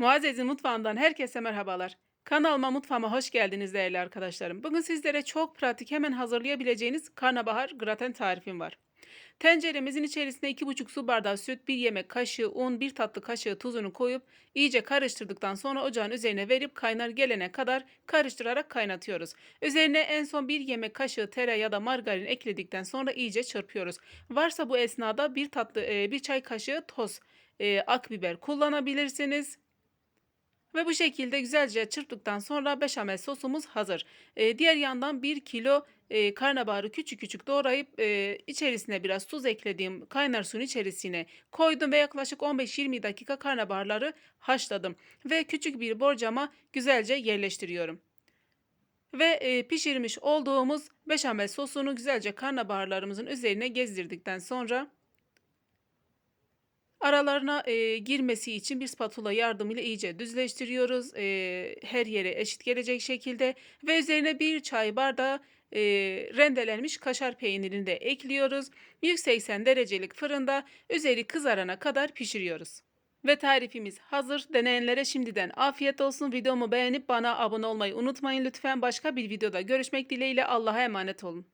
Muazzez'in mutfağından herkese merhabalar. Kanalıma mutfağıma hoş geldiniz değerli arkadaşlarım. Bugün sizlere çok pratik hemen hazırlayabileceğiniz karnabahar graten tarifim var. Tenceremizin içerisine 2,5 su bardağı süt, 1 yemek kaşığı un, 1 tatlı kaşığı tuzunu koyup iyice karıştırdıktan sonra ocağın üzerine verip kaynar gelene kadar karıştırarak kaynatıyoruz. Üzerine en son 1 yemek kaşığı tereyağı ya da margarin ekledikten sonra iyice çırpıyoruz. Varsa bu esnada 1 tatlı 1 çay kaşığı toz e, akbiber kullanabilirsiniz. Ve bu şekilde güzelce çırptıktan sonra beşamel sosumuz hazır. Ee, diğer yandan 1 kilo e, karnabaharı küçük küçük doğrayıp e, içerisine biraz tuz eklediğim kaynar suyun içerisine koydum ve yaklaşık 15-20 dakika karnabaharları haşladım. Ve küçük bir borcama güzelce yerleştiriyorum. Ve e, pişirmiş olduğumuz beşamel sosunu güzelce karnabaharlarımızın üzerine gezdirdikten sonra Aralarına, eee, girmesi için bir spatula yardımıyla iyice düzleştiriyoruz. Eee, her yere eşit gelecek şekilde ve üzerine bir çay bardağı, eee, rendelenmiş kaşar peynirini de ekliyoruz. 180 derecelik fırında üzeri kızarana kadar pişiriyoruz. Ve tarifimiz hazır. Deneyenlere şimdiden afiyet olsun. Videomu beğenip bana abone olmayı unutmayın lütfen. Başka bir videoda görüşmek dileğiyle Allah'a emanet olun.